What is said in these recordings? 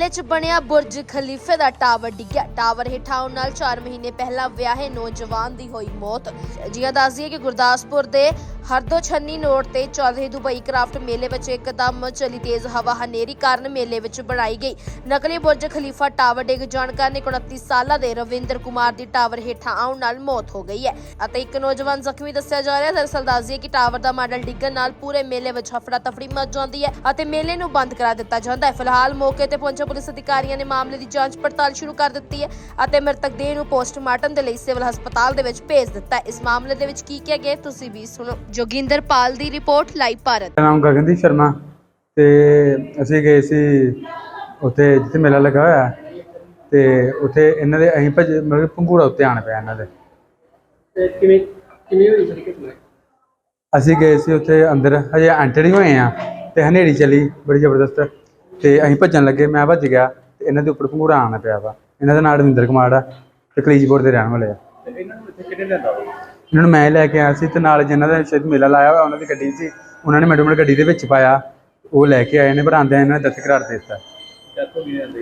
ਮੇਲੇ 'ਚ ਬਣਿਆ ਬੁਰਜ ਖਲੀਫੇ ਦਾ ਟਾਵਰ ਡਿੱਗਿਆ। ਟਾਵਰ ਹੇਠਾਂ ਆਉਣ ਨਾਲ 4 ਮਹੀਨੇ ਪਹਿਲਾਂ ਵਿਆਹੇ ਨੌਜਵਾਨ ਦੀ ਹੋਈ ਮੌਤ। ਜੀਆਂ ਦੱਸਦੀ ਹੈ ਕਿ ਗੁਰਦਾਸਪੁਰ ਦੇ ਹਰਦੋ ਛੰਨੀ ਨੋੜ ਤੇ ਚੱਲ ਰਹੀ ਦੁਬਈ ਕਰਾਫਟ ਮੇਲੇ ਵਿੱਚ ਇੱਕਦਮ ਚਲੀ ਤੇਜ਼ ਹਵਾ ਹਨੇਰੀ ਕਾਰਨ ਮੇਲੇ ਵਿੱਚ ਬਣਾਈ ਗਈ। ਨਕਲੀ ਬੁਰਜ ਖਲੀਫਾ ਟਾਵਰ ਡਿੱਗ, ਜਾਣ ਕਾਰਨ 29 ਸਾਲਾਂ ਦੇ ਰਵਿੰਦਰ ਕੁਮਾਰ ਦੀ ਟਾਵਰ ਹੇਠਾਂ ਆਉਣ ਨਾਲ ਮੌਤ ਹੋ ਗਈ ਹੈ। ਅਤੇ ਇੱਕ ਨੌਜਵਾਨ ਜ਼ਖਮੀ ਦੱਸਿਆ ਜਾ ਰਿਹਾ ਹੈ ਦਰਅਸਲ ਦੱਸਦੀ ਹੈ ਕਿ ਟਾਵਰ ਦਾ ਮਾਡਲ ਡਿੱਗਣ ਨਾਲ ਪੂਰੇ ਮੇਲੇ ਵਿੱਚ ਹਫੜਾ ਤਫੜੀ ਮਚ ਜਾਂਦੀ ਹੈ ਅਤੇ ਮੇਲੇ ਨੂੰ ਬੰਦ ਕਰਾ ਦਿੱਤਾ ਜਾਂਦਾ ਹੈ। ਫਿਲਹਾਲ ਮੌਕੇ ਤੇ ਪਹੁੰਚੇ ਪੁਲਿਸ ਅਧਿਕਾਰੀਆਂ ਨੇ ਮਾਮਲੇ ਦੀ ਜਾਂਚ ਪੜਤਾਲ ਸ਼ੁਰੂ ਕਰ ਦਿੱਤੀ ਹੈ ਅਤੇ ਮ੍ਰਿਤਕ ਦੇਹ ਨੂੰ ਪੋਸਟਮਾਰਟਮ ਦੇ ਲਈ ਸਿਵਲ ਹਸਪਤਾਲ ਦੇ ਵਿੱਚ ਭੇਜ ਦਿੱਤਾ ਹੈ। ਇਸ ਮਾਮਲੇ ਦੇ ਵਿੱਚ ਕੀ ਕਿਹਾ ਗਿਆ ਤੁਸੀਂ ਵੀ ਸੁਣੋ। ਜੋਗਿੰਦਰ ਪਾਲ ਦੀ ਰਿਪੋਰਟ ਲਾਈਵ ਭਾਰਤ। ਮੇਰਾ ਨਾਮ ਗਗਨਦੀਪ ਸ਼ਰਮਾ ਤੇ ਅਸੀਂ ਗਏ ਸੀ ਉੱਥੇ ਜਿੱਥੇ ਮੇਲਾ ਲੱਗਾ ਹੋਇਆ ਹੈ, ਤੇ ਉੱਥੇ ਇਹਨਾਂ ਦੇ ਅਸੀਂ ਭੱਜ ਮਤਲਬ ਕਿ ਪੰਘੂੜਾ ਉੱਤੇ ਆਣ ਪਿਆ ਇਹਨਾਂ ਦੇ। ਤੇ ਕਿਵੇਂ ਕਿਵੇਂ ਹੋਈ ਸਰ ਘਟਨਾ? ਅਸੀਂ ਗਏ ਸੀ ਉੱਥੇ ਅੰਦਰ ਹਜੇ ਐਂਟਰ ਹੀ ਹੋਏ ਆ ਤੇ ਹਨੇਰੀ ਚੱਲੀ ਬੜੀ ਜ਼ਬਰਦਸਤ ਤੇ ਅਸੀਂ ਭੱਜਣ ਲੱਗੇ ਮੈਂ ਭੱਜ ਗਿਆ ਤੇ ਇਹਨਾਂ ਦੇ ਉੱਪਰ ਪੰਘੂੜਾ ਆਣ ਪਿਆ ਵਾ। ਇਹਨਾਂ ਦਾ ਨਾਮ ਰਵਿੰਦਰ ਕੁਮਾਰ ਆ ਤੇ ਕਲੀਜਪੁਰ ਦੇ ਰਹਿਣ ਵਾਲੇ ਆ। ਤੇ ਇਹਨਾਂ ਨੂੰ ਇੱਥੇ ਕਿਹਨੇ ਲੈਂਦਾ ਵਾ? ਇਹਨਾਂ ਨੂੰ ਮੈਂ ਲੈ ਕੇ ਆਇਆ ਸੀ ਤੇ ਨਾਲ ਜਿਨ੍ਹਾਂ ਦਾ ਸ਼ਾਇਦ ਮੇਲਾ ਲਾਇਆ ਹੋਇਆ ਉਹਨਾਂ ਦੀ ਗੱਡੀ ਸੀ ਉਹਨਾਂ ਨੇ ਮੈਡਮ ਗੱਡੀ ਦੇ ਵਿੱਚ ਪਾਇਆ ਉਹ ਲੈ ਕੇ ਆਏ ਨੇ ਪਰ ਇਹਨਾਂ ਨੇ ਦਸਤ ਕਰਾਰ ਦੇ ਦਿੱਤਾ।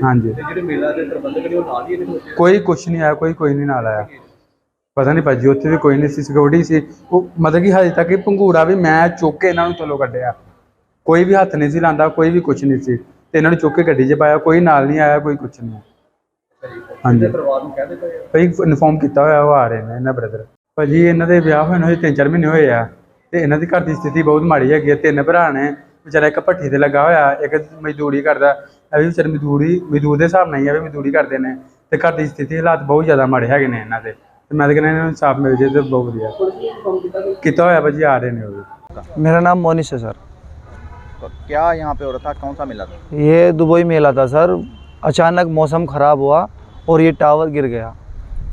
ਹਾਂਜੀ। ਤੇ ਜਿਹੜੇ ਮੇਲਾ ਦੇ ਪ੍ਰਬੰਧਕ ਨੇ ਉਹ ਨਾਲ ਹੀ ਇਹਦੇ ਕੋਈ ਕੁਛ ਨਹੀਂ ਆਇਆ ਕੋਈ ਕੋਈ ਨਹੀਂ ਨਾਲ ਆਇਆ। ਪਤਾ ਨਹੀਂ ਭਾਜੀ ਉੱਥੇ ਵੀ ਕੋਈ ਨਹੀਂ ਸੀ ਸਿਕਿਉਰਿਟੀ ਸੀ। ਉਹ ਮਤਲਬ ਕਿ ਹਜੇ ਤੱਕ ਇਹ ਪੰਘੂੜਾ ਵੀ ਮੈਂ ਚੁੱਕ ਕੇ ਇਹਨਾਂ ਨੂੰ ਥੱਲੋਂ ਕੱਢਿਆ। ਕੋਈ ਵੀ ਹੱਥ ਨਹੀਂ ਸੀ ਲਾਂਦਾ ਕੋਈ ਵੀ ਕੁਛ ਨਹੀਂ ਸੀ। ਤੇ ਇਹਨਾਂ ਨੂੰ ਚੁੱਕ ਕੇ ਗੱਡੀ 'ਚ ਪਾਇਆ ਕੋਈ ਨਾਲ ਨਹੀਂ ਆਇਆ ਕੋਈ ਕੁਛ ਨਹੀਂ। ਹਾਂਜੀ। ਪਰਿਵਾਰ ਨੂੰ ਕਹਿ ਦਿੱਤਾ ਯਾਰ ਭਾਈ ਇਨਫੋਰਮ ਕੀਤਾ ਹੋਇਆ ਉਹ ਆ ਰਹੇ ਨੇ ਇਹਨਾਂ ਬ੍ਰਦਰ ਭਾਜੀ ਇਹਨਾਂ ਦੇ ਵਿਆਹ ਹੋਏ ਨੂੰ ਹਜੇ 3-4 ਮਹੀਨੇ ਹੋਏ ਆ ਤੇ ਇਹਨਾਂ ਦੀ ਘਰ ਦੀ ਸਥਿਤੀ ਬਹੁਤ ਮਾੜੀ ਹੈਗੀ ਹੈ ਤਿੰਨ ਭਰਾ ਨੇ ਵਿਚਾਰਾ ਇੱਕ ਭੱਠੀ ਤੇ ਲੱਗਾ ਹੋਇਆ ਇੱਕ ਮਜ਼ਦੂਰੀ ਕਰਦਾ ਇਹ ਵੀ ਵਿਚਾਰੇ ਮਜ਼ਦੂਰੀ ਮਜ਼ਦੂਰ ਦੇ ਹਿਸਾਬ ਨਾਲ ਹੀ ਆ ਵੀ ਮਜ਼ਦੂਰੀ ਕਰਦੇ ਨੇ ਤੇ ਘਰ ਦੀ ਸਥਿਤੀ ਹਾਲਾਤ ਬਹੁਤ ਜ਼ਿਆਦਾ ਮਾੜੇ ਹੈਗੇ ਨੇ ਇਹਨਾਂ ਦੇ ਤੇ ਮੈਂ ਤਾਂ ਕਹਿੰਦਾ ਇਹਨਾਂ ਨੂੰ ਇਨਸਾਫ ਮਿਲ ਜੇ ਤੇ ਬਹੁਤ ਵਧੀਆ ਪੁਲਿਸ ਨੇ ਕੰਮ ਕੀਤਾ ਕਿ ਕੀਤਾ ਹੋਇਆ ਭਾਜੀ ਆ ਰਹੇ ਨੇ ਉਹ ਵੀ मेरा नाम मोनिश है सर तो क्या यहाँ पे हो रहा था कौन सा मेला था ये दुबई मेला था सर अचानक मौसम ख़राब हुआ और ये टावर गिर गया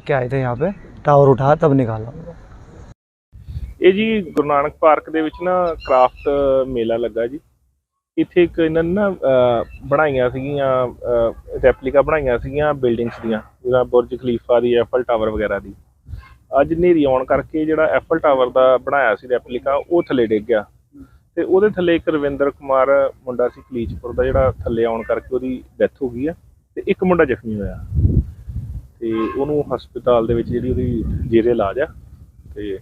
क्या आए थे यहाँ पे टावर उठाया तब निकाला ਇਹ ਜੀ ਗੁਰੂ ਨਾਨਕ ਪਾਰਕ ਦੇ ਵਿੱਚ ਨਾ ਕ੍ਰਾਫਟ ਮੇਲਾ ਲੱਗਾ ਜੀ ਇੱਥੇ ਇੱਕ ਇਹਨਾਂ ਨੇ ਨਾ ਅਹ, ਬਣਾਈਆਂ ਸੀਗੀਆਂ ਰੈਪਲੀਕਾ ਬਣਾਈਆਂ ਸੀਗੀਆਂ ਬਿਲਡਿੰਗਸ ਦੀਆਂ ਜਿਵੇਂ ਬੁਰਜ ਖਲੀਫਾ ਦੀ ਐਫਲ ਟਾਵਰ ਵਗੈਰਾ ਦੀ ਅੱਜ ਹਨੇਰੀ ਆਉਣ ਕਰਕੇ ਜਿਹੜਾ ਐਫਲ ਟਾਵਰ ਦਾ ਬਣਾਇਆ ਸੀ ਰੈਪਲੀਕਾ ਉਹ ਥੱਲੇ ਡਿੱਗ ਗਿਆ ਤੇ ਉਹਦੇ ਥੱਲੇ ਇੱਕ ਰਵਿੰਦਰ ਕੁਮਾਰ ਮੁੰਡਾ ਸੀ ਕਲੀਚਪੁਰ ਦਾ ਜਿਹੜਾ ਥੱਲੇ ਆਉਣ ਕਰਕੇ ਉਹਦੀ ਡੈਥ ਹੋ ਗਈ ਆ ਤੇ ਇੱਕ ਮੁੰਡਾ ਜ਼ਖਮੀ ਹੋਇਆ ਤੇ ਉਹਨੂੰ ਹਸਪਤਾਲ ਦੇ ਵਿੱਚ ਜਿਹੜੀ ਉਹਦੀ ਜੇਰੇ ਇਲਾਜ ਆ ਤੇ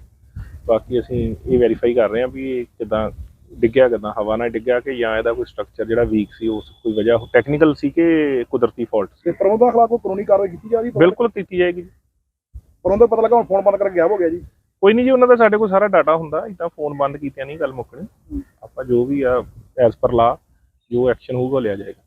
ਬਾਕੀ ਅਸੀਂ ਇਹ ਵੈਰੀਫਾਈ ਕਰ ਰਹੇ ਹਾਂ ਵੀ ਇਹ ਕਿਦਾਂ ਡਿੱਗਿਆ ਕਿਦਾਂ ਹਵਾ ਨਾਲ ਡਿੱਗਿਆ ਕਿ ਜਾਂ ਇਹਦਾ ਕੋਈ ਸਟਰਕਚਰ ਜਿਹੜਾ ਵੀਕ ਸੀ ਉਸ ਕੋਈ ਵਜ੍ਹਾ ਟੈਕਨੀਕਲ ਸੀ ਕਿ ਕੁਦਰਤੀ ਫਾਲਟ ਸੀ? ਤੇ ਪ੍ਰਬੰਧਕ ਖਿਲਾਫ ਕੋਈ ਕਾਨੂੰਨੀ ਕਾਰਵਾਈ ਕੀਤੀ ਜਾ ਰਹੀ ਹੈ? ਬਿਲਕੁਲ ਕੀਤੀ ਜਾਏਗੀ। ਜੀ। ਪ੍ਰਬੰਧਕ ਪਤਾ ਲੱਗਾ ਹੁਣ ਫੋਨ ਬੰਦ ਕਰਕੇ ਗਾਇਬ ਹੋ ਗਿਆ ਜੀ। ਕੋਈ ਨਹੀਂ ਜੀ ਉਹਨਾਂ ਦਾ ਸਾਡੇ ਕੋਲ ਸਾਰਾ ਡਾਟਾ ਹੁੰਦਾ ਇਦਾਂ ਫੋਨ ਬੰਦ ਕੀਤਿਆਂ ਨਹੀਂ ਗੱਲ ਮੁੱਕਣੀ। ਆਪਾਂ ਜੋ ਵੀ ਆ ਐਸ ਪਰ ਲਾ ਜੋ ਐਕਸ਼ਨ ਹੋਊਗਾ ਲਿਆ ਜਾਏਗਾ।